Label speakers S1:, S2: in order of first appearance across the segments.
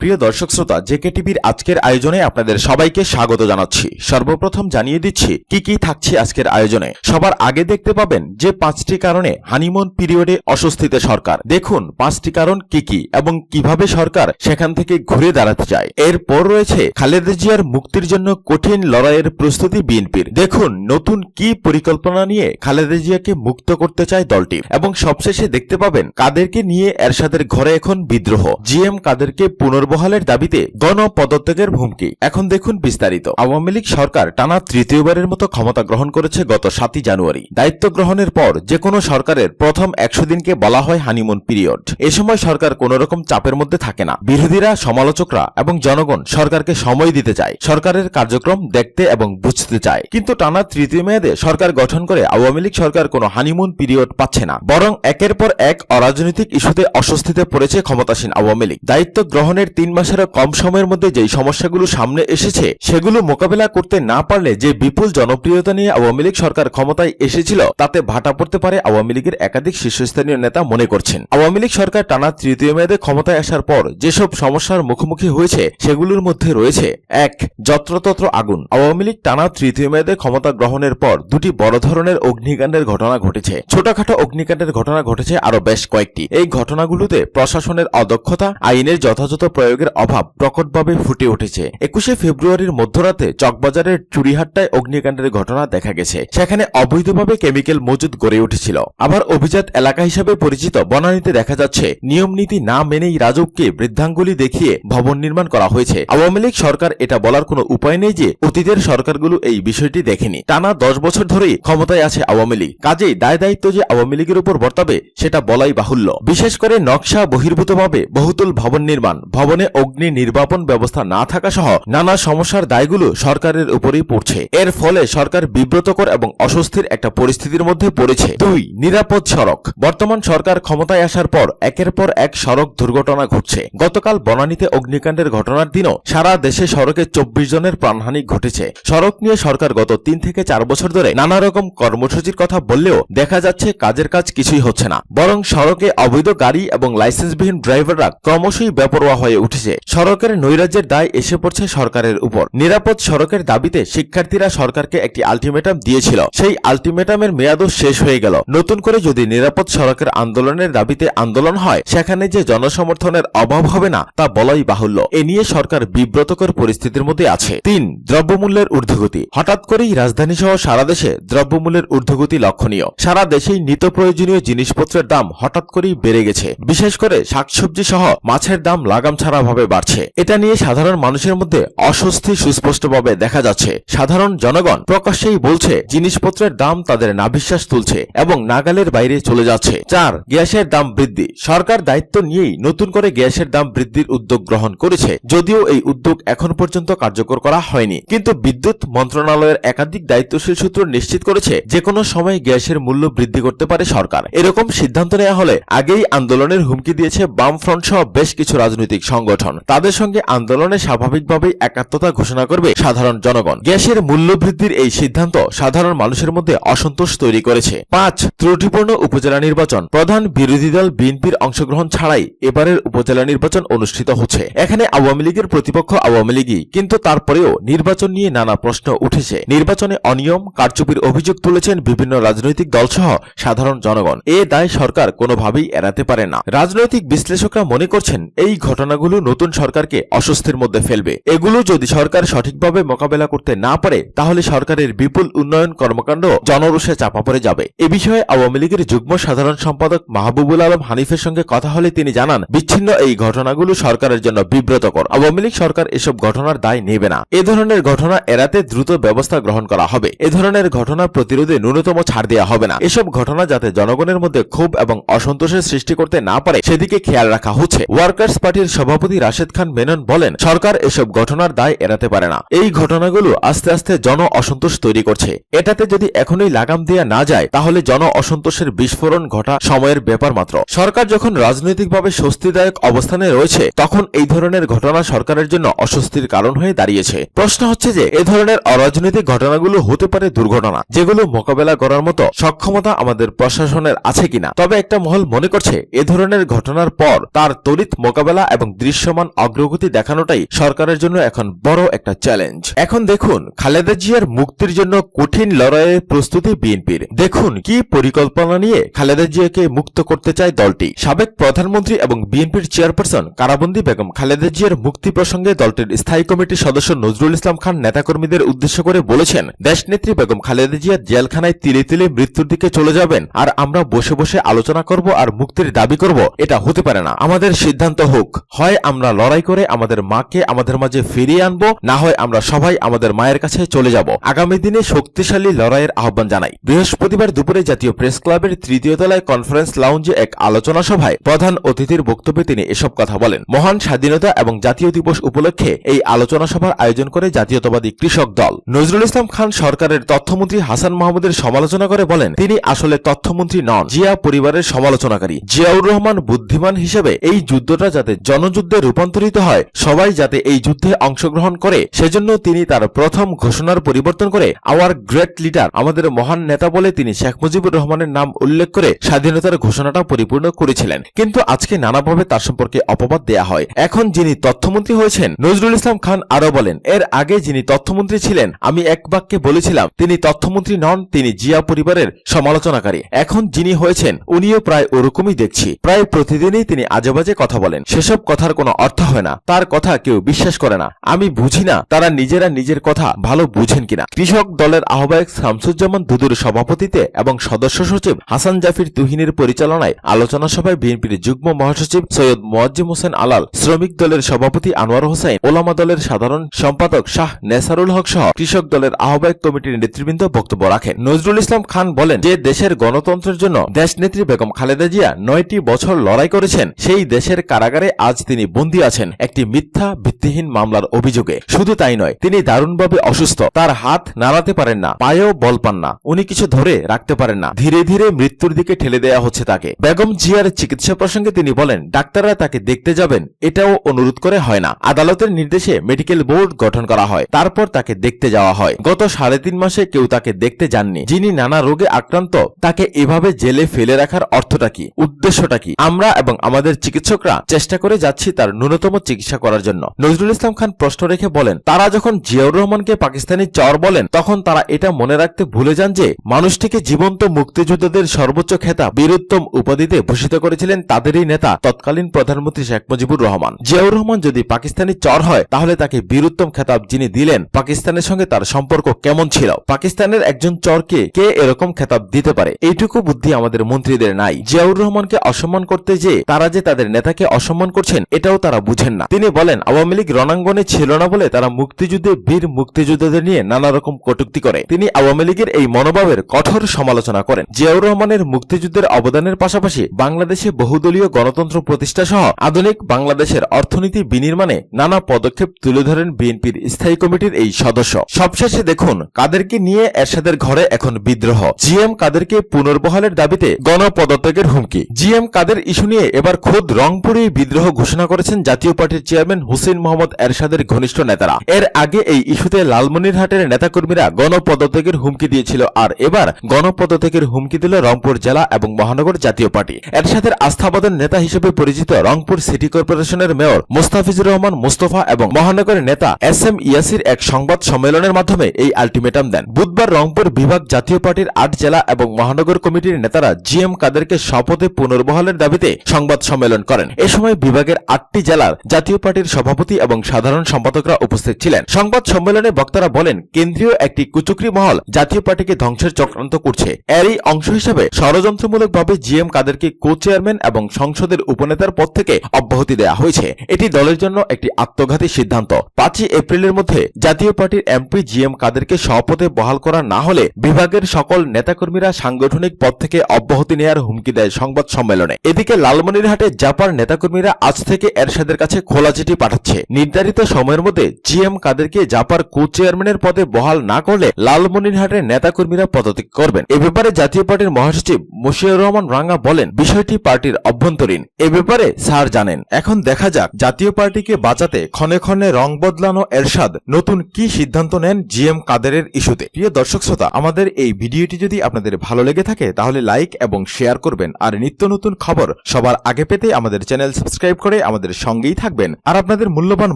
S1: প্রিয় দর্শক শ্রোতা জেকে টিভির আজকের আয়োজনে আপনাদের সবাইকে স্বাগত জানাচ্ছি। সর্বপ্রথম জানিয়ে দিচ্ছি, কি কি থাকছে আজকের আয়োজনে? সবার আগে দেখতে পাবেন যে পাঁচটি কারণে হানিমুন পিরিয়ডে অস্বস্তিতে সরকার। দেখুন, পাঁচটি কারণ কি কি এবং কীভাবে সরকার সেখান থেকে ঘুরে দাঁড়াতে চায়। এরপর রয়েছে খালেদা জিয়ার মুক্তির জন্য কঠিন লড়াইয়ের প্রস্তুতি বিএনপির। দেখুন, নতুন কি পরিকল্পনা নিয়ে খালেদা জিয়াকে মুক্ত করতে চায় দলটি। এবং সবশেষে দেখতে পাবেন কাদেরকে নিয়ে এরশাদের ঘরে এখন বিদ্রোহ। জিএম কাদেরকে পুনর্বহালের দাবিতে গণ পদত্যাগের হুমকি। এখন দেখুন বিস্তারিত। আওয়ামী লীগ সরকার টানা তৃতীয়বারের মতো ক্ষমতা গ্রহণ করেছে গত সাতই জানুয়ারি। দায়িত্ব গ্রহণের পর যে কোনো সরকারের প্রথম একশো দিনকে বলা হয় হানিমুন পিরিয়ড। এ সময় সরকার কোন রকম চাপের মধ্যে থাকে না। বিরোধীরা, সমালোচকরা এবং জনগণ সরকারকে সময় দিতে চায়। সরকারের কার্যক্রম দেখতে এবং বুঝতে চায়। কিন্তু টানা তৃতীয় মেয়াদে সরকার গঠন করে আওয়ামী লীগ সরকার কোনো হানিমুন পিরিয়ড পাচ্ছে না। বরং একের পর এক অরাজনৈতিক ইস্যুতে অস্বস্তিতে পড়েছে ক্ষমতাসীন আওয়ামী লীগ। দায়িত্ব গ্রহণের তিন মাসেরও কম সময়ের মধ্যে যেই সমস্যাগুলো সামনে এসেছে, সেগুলো মোকাবেলা করতে না পারলে যে বিপুল জনপ্রিয়তা নিয়ে আওয়ামী লীগ সরকার ক্ষমতায় এসেছিল, তাতে ভাটা পড়তে পারে আওয়ামী লীগের একাধিক শীর্ষস্থানীয় নেতা মনে করছেন। আওয়ামী লীগ সরকার টানা তৃতীয় মেয়াদে ক্ষমতায় আসার পর যেসব সমস্যার মুখোমুখি হয়েছে, সেগুলোর মধ্যে রয়েছে, এক, যত্রতত্র আগুন। আওয়ামী লীগ টানা তৃতীয় মেয়াদে ক্ষমতা গ্রহণের পর দুটি বড় ধরনের অগ্নিকাণ্ডের ঘটনা ঘটেছে। ছোটখাটো অগ্নিকাণ্ডের ঘটনা ঘটেছে আরও বেশ কয়েকটি। এই ঘটনাগুলোতে প্রশাসনের অদক্ষতা, আইনের যথাযথ প্রয়োগের অভাব প্রকটভাবে ফুটে উঠেছে। একুশে ফেব্রুয়ারির মধ্যরাতে চকবাজারের চুরিহাট্টায় অগ্নিকাণ্ডের ঘটনা দেখা গেছে। সেখানে অবৈধভাবে কেমিক্যাল মজুদ গড়ে উঠেছিল। আবার অভিজাত এলাকা হিসাবে পরিচিত বনানীতে দেখা যাচ্ছে, নিয়ম নীতি না মেনেই রাজককে বৃদ্ধাঙ্গুলি দেখিয়ে ভবন নির্মাণ করা হয়েছে। আওয়ামী লীগ সরকার এটা বলার কোনো উপায় নেই যে অতীতের সরকারগুলো এই বিষয়টি দেখেনি। টানা দশ বছর ধরেই ক্ষমতায় আছে আওয়ামী লীগ। কাজেই দায় দায়িত্ব যে আওয়ামী লীগের উপর বর্তাবে, সেটা বলাই বাহুল্য। বিশেষ করে নকশা বহির্ভূতভাবে বহুতল ভবন নির্মাণ, ভবনে অগ্নি নির্বাপন ব্যবস্থা না থাকা সহ নানা সমস্যার দায়গুলো সরকারের উপরেই পড়ছে। এর ফলে সরকার বিব্রতকর এবং অস্বস্তির একটা পরিস্থিতির মধ্যে পড়েছে। দুই, নিরাপদ সড়ক। বর্তমান সরকার ক্ষমতায় আসার পর একের পর এক সড়ক দুর্ঘটনা ঘটছে। গতকাল বনানীতে অগ্নিকাণ্ডের ঘটনার দিনও সারা দেশে সড়কে চব্বিশ জনের প্রাণহানি ঘটেছে। সড়ক নিয়ে সরকার গত তিন থেকে চার বছর ধরে নানা রকম কর্মসূচির কথা বললেও দেখা যাচ্ছে কাজের কাজ কিছুই হচ্ছে না। বরং সড়কে অবৈধ গাড়ি এবং লাইসেন্সবিহীন ড্রাইভাররা ক্রমশই বেপরোয়া হয়ে উঠেছে। সড়কের নৈরাজ্যের দায় এসে পড়ছে সরকারের উপর। নিরাপদ সড়কের দাবিতে শিক্ষার্থীরা সরকারকে একটি আলটিমেটাম দিয়েছিল। সেই আলটিমেটামের মেয়াদও শেষ হয়ে গেল। নতুন করে যদি নিরাপদ সড়কের আন্দোলনের দাবিতে আন্দোলন হয়, সেখানে যে জনসমর্থনের অভাব হবে না, তা বলাই বাহুল্য। এ নিয়ে সরকার বিব্রতকর পরিস্থিতির মধ্যে আছে। তিন, দ্রব্যমূল্যের ঊর্ধ্বগতি। হঠাৎ করেই রাজধানী সহ সারা দেশে দ্রব্যমূল্যের ঊর্ধ্বগতি লক্ষণীয়। সারা দেশেই নিত্য প্রয়োজনীয় জিনিসপত্রের দাম হঠাৎ করেই বেড়ে গেছে। বিশেষ করে শাকসবজি সহ মাছের দাম লাগাম ছাড়া ভাবে বাড়ছে। এটা নিয়ে সাধারণ মানুষের মধ্যে অস্বস্তি সুস্পষ্টভাবে দেখা যাচ্ছে। সাধারণ জনগণ প্রকাশ্যেই বলছে, জিনিসপত্রের দাম তাদের নাভিশ্বাস তুলছে এবং নাগালের বাইরে চলে যাচ্ছে। চার, গ্যাসের দাম বৃদ্ধি। সরকার দায়িত্ব নিয়েই নতুন করে গ্যাসের দাম বৃদ্ধির উদ্যোগ গ্রহণ করেছে। যদিও এই উদ্যোগ এখন পর্যন্ত কার্যকর করা হয়নি। কিন্তু বিদ্যুৎ মন্ত্রণালয়ের একাধিক দায়িত্বশীল সূত্র নিশ্চিত করেছে, যে কোনো সময় গ্যাসের মূল্য বৃদ্ধি করতে পারে সরকার। এরকম সিদ্ধান্ত নেওয়া হলে আগেই আন্দোলনের হুমকি দিয়েছে বামফ্রন্ট সহ বেশ কিছু রাজনৈতিক সংগঠন। তাদের সঙ্গে আন্দোলনে স্বাভাবিকভাবেই একাত্মতা ঘোষণা করবে সাধারণ জনগণ। গ্যাসের মূল্য বৃদ্ধির এই সিদ্ধান্ত সাধারণ মানুষের মধ্যে অসন্তোষ তৈরি করেছে। পাঁচ, ত্রুটিপূর্ণ উপজেলা নির্বাচন। প্রধান বিরোধী দল বিএনপির অংশগ্রহণ ছাড়াই এবারের উপজেলা নির্বাচন অনুষ্ঠিত হচ্ছে। এখানে আওয়ামী লীগের প্রতিপক্ষ আওয়ামী লীগই, কিন্তু তারপরেও নির্বাচন নিয়ে নানা প্রশ্ন উঠেছে। নির্বাচনে অনিয়ম, কারচুপির অভিযোগ তুলেছেন বিভিন্ন রাজনৈতিক দলসহ সাধারণ জনগণ। এ দায় সরকার কোনোভাবেই এড়াতে পারে না। রাজনৈতিক বিশ্লেষকরা মনে করছেন, এই ঘটনাগুলো নতুন সরকারকে অস্বস্তির মধ্যে ফেলবে। এগুলো যদি সরকার সঠিকভাবে মোকাবেলা করতে না পারে, তাহলে সরকারের বিপুল উন্নয়ন কর্মকাণ্ড জনরোষে চাপা পড়ে যাবে। এ বিষয়ে আওয়ামী লীগের যুগ্ম সাধারণ সম্পাদক মাহবুবুল আলম হানিফের সঙ্গে কথা হলে তিনি জানান, বিচ্ছিন্ন এই ঘটনাগুলো সরকারের জন্য বিব্রতকর। আওয়ামী লীগ সরকার এসব ঘটনার দায় নেবে না। এ ধরনের ঘটনা এড়াতে দ্রুত ব্যবস্থা গ্রহণ করা হবে। এ ধরনের ঘটনা প্রতিরোধে ন্যূনতম ছাড় দেওয়া হবে না। এসব ঘটনা যাতে জনগণের মধ্যে ক্ষোভ এবং অসন্তোষের সৃষ্টি করতে না পারে, সেদিকে খেয়াল রাখা হচ্ছে। ওয়ার্কার্স পার্টির সভাপতি রাশেদ খান মেনন বলেন, সরকার এসব ঘটনার দায় এড়াতে পারে না। এই ঘটনাগুলো আস্তে আস্তে জন অসন্তোষ তৈরি করছে। এটাতে যদি এখনই লাগাম দেওয়া না যায়, তাহলে জন অসন্তোষের বিস্ফোরণ ঘটা সময়ের ব্যাপার মাত্র। সরকার যখন রাজনৈতিকভাবে স্বস্তিদায়ক অবস্থানে রয়েছে, তখন এই ধরনের ঘটনা সরকারের জন্য অস্বস্তির কারণ হয়ে দাঁড়িয়েছে। প্রশ্ন হচ্ছে যে, এ ধরনের অরাজনৈতিক ঘটনাগুলো হতে পারে দুর্ঘটনা, যেগুলো মোকাবেলা করার মতো সক্ষমতা আমাদের প্রশাসনের আছে কিনা? তবে একটা মহল মনে করছে, এ ধরনের ঘটনার পর তার তড়িৎ মোকাবেলা এবং দৃশ্যমান অগ্রগতি দেখানোটাই সরকারের জন্য এখন বড় একটা চ্যালেঞ্জ এখন দেখুন, খালেদা জিয়ার মুক্তির জন্য কঠিন লড়াইয়ের প্রস্তুতি বিএনপির। দেখুন, কি পরিকল্পনা নিয়ে খালেদা জিয়াকে মুক্ত করতে চায় দলটি। সাবেক প্রধানমন্ত্রী এবং বিএনপির চেয়ারপারসন কারাবন্দী বেগম খালেদা জিয়ার মুক্তি প্রসঙ্গে দলটির স্থায়ী কমিটির সদস্য নজরুল ইসলাম খান নেতাকর্মীদের উদ্দেশ্য করে বলেছেন, দেশনেত্রী বেগম খালেদা জিয়া জেলখানায় তিলে তিলে মৃত্যুর দিকে চলে যাবেন, আর আমরা বসে বসে আলোচনা করব আর মুক্তির দাবি করব, এটা হতে পারে না। আমাদের সিদ্ধান্ত হোক, হয় আমরা লড়াই করে আমাদের মাকে আমাদের মাঝে ফিরিয়ে আনব, না হয় আমরা সবাই আমাদের মায়ের কাছে চলে যাব। আগামী দিনে শক্তিশালী লড়াইয়ের আহ্বান জানাই। বৃহস্পতিবার দুপুরে জাতীয় প্রেস ক্লাবের তৃতীয় তলায় কনফারেন্স লাউঞ্জে এক আলোচনা সভায় প্রধান অতিথির বক্তব্যে তিনি এসব কথা বলেন। মহান স্বাধীনতা এবং জাতীয় দিবস উপলক্ষে এই আলোচনা সভার আয়োজন করে জাতীয়তাবাদী কৃষক দল। নজরুল ইসলাম খান সরকারের তথ্যমন্ত্রী হাসান মাহমুদের সমালোচনা করে বলেন, তিনি আসলে তথ্যমন্ত্রী নন, জিয়া পরিবারের সমালোচনাকারী। জিয়াউর রহমান বুদ্ধিমান হিসেবে এই যুদ্ধটা যাতে জনযুদ্ধে রূপান্তরিত হয়। সবাই যাতে এই যুদ্ধে অংশগ্রহণ করে, সেজন্য তিনি তার প্রথম ঘোষণার পরিবর্তন করে আওয়ার গ্রেট লিডার আমাদের মহান নেতা বলে তিনি শেখ মুজিবুর রহমানের নাম উল্লেখ করে স্বাধীনতার ঘোষণাটা পরিপূর্ণ করেছিলেন। কিন্তু আজকে নানাভাবে তার সম্পর্কে অপবাদ দেয়া হয়। এখন যিনি তথ্যমন্ত্রী হয়েছেন, নজরুল ইসলাম খান আরও বলেন, এর আগে যিনি তথ্যমন্ত্রী ছিলেন, আমি এক বাক্যে বলেছিলাম, তিনি তথ্যমন্ত্রী নন, তিনি জিয়া পরিবারের সমালোচনাকারী। এখন যিনি হয়েছেন, উনিও প্রায় ওরকমই দেখছি। প্রায় প্রতিদিনই তিনি আজেবাজে কথা বলেন। সেসব কথার কোনো অর্থ হয় না। তার কথা কেউ বিশ্বাস করে না। আমি বুঝি না তারা নিজেরা নিজের কথা ভালো বুঝেন কিনা। কৃষক দলের আহ্বায়ক শামসুজ্জামান দুদুর সভাপতিতে এবং সদস্য সচিব হাসান জাফির তুহিনের পরিচালনায় আলোচনা সভায় বিএনপির যুগ্ম মহাসচিব সৈয়দ মোয়াজ্জিম হোসেন আলাল, শ্রমিক দলের সভাপতি আনোয়ার হোসেন, ওলামা দলের সাধারণ সম্পাদক শাহ নেসারুল হক সহ কৃষক দলের আহ্বায়ক কমিটির নেতৃবৃন্দ বক্তব্য রাখেন। নজরুল ইসলাম খান বলেন, যে দেশের গণতন্ত্রের জন্য দেশনেত্রী বেগম খালেদা জিয়া নয়টি বছর লড়াই করেছেন, সেই দেশের কারাগারে আজ তিনি বন্দী আছেন একটি মিথ্যা ভিত্তিহীন মামলার অভিযোগে। শুধু তাই নয়, তিনি দারুণভাবে অসুস্থ। তার হাত নাড়াতে পারেন না, পায়েও বল পান না। উনি কিছু ধরে রাখতে পারেন না। ধীরে ধীরে মৃত্যুর দিকে ঠেলে দেয়া হচ্ছে তাকে। বেগম জিয়ার চিকিৎসা প্রসঙ্গে তিনি বলেন, ডাক্তাররা তাকে দেখতে যাবেন, এটাও অনুরোধ করে হয় না। আদালতের নির্দেশে মেডিকেল বোর্ড গঠন করা হয়, তারপর তাকে দেখতে যাওয়া হয়। গত সাড়ে তিন মাসে কেউ তাকে দেখতে যাননি। যিনি নানা রোগে আক্রান্ত, তাকে এভাবে জেলে ফেলে রাখার অর্থটা কি? উদ্দেশ্যটা কি? আমরা এবং আমাদের চিকিৎসকরা চেষ্টা করে যাচ্ছি তার ন্যূনতম চিকিৎসা করার জন্য। নজরুল ইসলাম খান প্রশ্ন রেখে বলেন, তারা যখন জিয়াউর রহমানকে পাকিস্তানি চর বলেন, তখন তারা এটা মনে রাখতে ভুলে যান যে, মানুষটিকে জীবন্ত মুক্তিযোদ্ধাদের সর্বোচ্চ খেতাব বীরুত্তম উপাধিতে ভূষিত করেছিলেন তাদেরই নেতা তৎকালীন প্রধানমন্ত্রী শেখ মুজিবুর রহমান। জিয়াউর রহমান যদি পাকিস্তানি চর হয়, তাহলে তাকে বীরুত্তম খেতাব যিনি দিলেন, পাকিস্তানের সঙ্গে তার সম্পর্ক কেমন ছিল? পাকিস্তানের একজন চরকে কে এরকম খেতাব দিতে পারে? এইটুকু বুদ্ধি আমাদের মন্ত্রীদের নাই। জিয়াউর রহমানকে অসম্মান করতে যে, তারা যে তাদের নেতাকে অসম্মান করছেন এটাও তারা বুঝেন না। তিনি বলেন, আওয়ামী লীগ রণাঙ্গনে ছিল না বলে তারা মুক্তিযুদ্ধে, বীর মুক্তিযোদ্ধাদের নিয়ে নানা রকম কটুক্তি করে। তিনি আওয়ামী লীগের এই মনোভাবের কঠোর সমালোচনা করেন। জিয়াউর রহমানের মুক্তিযুদ্ধের অবদানের পাশাপাশি বাংলাদেশে বহুদলীয় গণতন্ত্র প্রতিষ্ঠা সহ আধুনিক বাংলাদেশের অর্থনীতি বিনির্মাণে নানা পদক্ষেপ তুলে ধরেন বিএনপির স্থায়ী কমিটির এই সদস্য। সবশেষে দেখুন, কাদেরকে নিয়ে এরশাদের ঘরে এখন বিদ্রোহ। জিএম কাদেরকে পুনর্বহালের দাবিতে গণপদত্যাগের হুমকি। জিএম কাদের ইস্যু নিয়ে এবার খোদ রংপুরে বিদ্রোহ ঘোষণা করেছেন জাতীয় পার্টির চেয়ারম্যান হুসেন মোহাম্মদ এরশাদের ঘনিষ্ঠ নেতারা। এর আগে এই ইস্যুতে লালমনিরহাটের নেতাকর্মীরা গণপদত্যাগের হুমকি দিয়েছিল আর এবার গণপদত্যাগের হুমকি দিল রংপুর জেলা এবং মহানগর জাতীয় পার্টি। এরশাদের আস্থাবাদন নেতা হিসেবে পরিচিত রংপুর সিটি কর্পোরেশনের মেয়র মোস্তাফিজুর রহমান মোস্তফা এবং মহানগরের নেতা এস এম ইয়াসির এক সংবাদ সম্মেলনের মাধ্যমে এই আলটিমেটাম দেন। বুধবার রংপুর বিভাগ জাতীয় পার্টির আট জেলা এবং মহানগর কমিটির নেতারা জিএম কাদেরকে শপথে পুনর্বহালের দাবিতে সংবাদ সম্মেলন করেন। এ সময় বিভাগের আটটি জেলার জাতীয় পার্টির সভাপতি এবং সাধারণ সম্পাদকরা উপস্থিত ছিলেন। সংবাদ সম্মেলনে বক্তারা বলেন, কেন্দ্রীয় একটি কুচুকরি মহল জাতীয় পার্টিকে ধ্বংসের চক্রান্ত করছে। এরই অংশ হিসেবে ষড়যন্ত্রমূলকভাবে জিএম কাদেরকে কো চেয়ারম্যান এবং সংসদের উপনেতার পদ থেকে অব্যাহতি দেওয়া হয়েছে। এটি দলের জন্য একটি আত্মঘাতী সিদ্ধান্ত। পাঁচই এপ্রিলের মধ্যে জাতীয় পার্টির এমপি জিএম কাদেরকে সপদে বহাল করা না হলে বিভাগের সকল নেতাকর্মীরা সাংগঠনিক পদ থেকে অব্যাহতি নেয়ার হুমকি দেয় সংবাদ সম্মেলনে। এদিকে লালমনিরহাটে জাপার নেতাকর্মীরা আজ থেকে এরশাদের কাছে খোলা চিঠি পাঠাচ্ছে। নির্ধারিত সময়ের মধ্যে জিএম কাদেরকে জাপার কো চেয়ারম্যানের পদে বহাল না করলে লালমনিরহাটের নেতাকর্মীরা পদত্যাগ করবেন। এ ব্যাপারে জাতীয় পার্টির মহাসচিব মুশিউর রহমান রাঙ্গা বলেন, বিষয়টি পার্টির অভ্যন্তরীণ। এ ব্যাপারে স্যার জানেন। এখন দেখা যাক জাতীয় পার্টিকে বাঁচাতে ক্ষণে ক্ষণে রং বদলানো এরশাদ নতুন কি সিদ্ধান্ত নেন জিএম কাদেরের ইস্যুতে। প্রিয় দর্শক শ্রোতা, আমাদের এই ভিডিওটি যদি আপনাদের ভালো লেগে থাকে, তাহলে লাইক এবং শেয়ার করবেন। আর নিত্য নতুন খবর সবার আগে পেতে আমাদের চ্যানেল সাবস্ক্রাইব করে আমাদের সঙ্গেই থাকবেন। আর আপনাদের মূল্যবান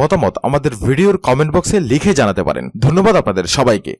S1: মতামত আমাদের ভিডিওর কমেন্ট বক্সে লিখে জানাতে পারেন। ধন্যবাদ আপনাদের সবাইকে।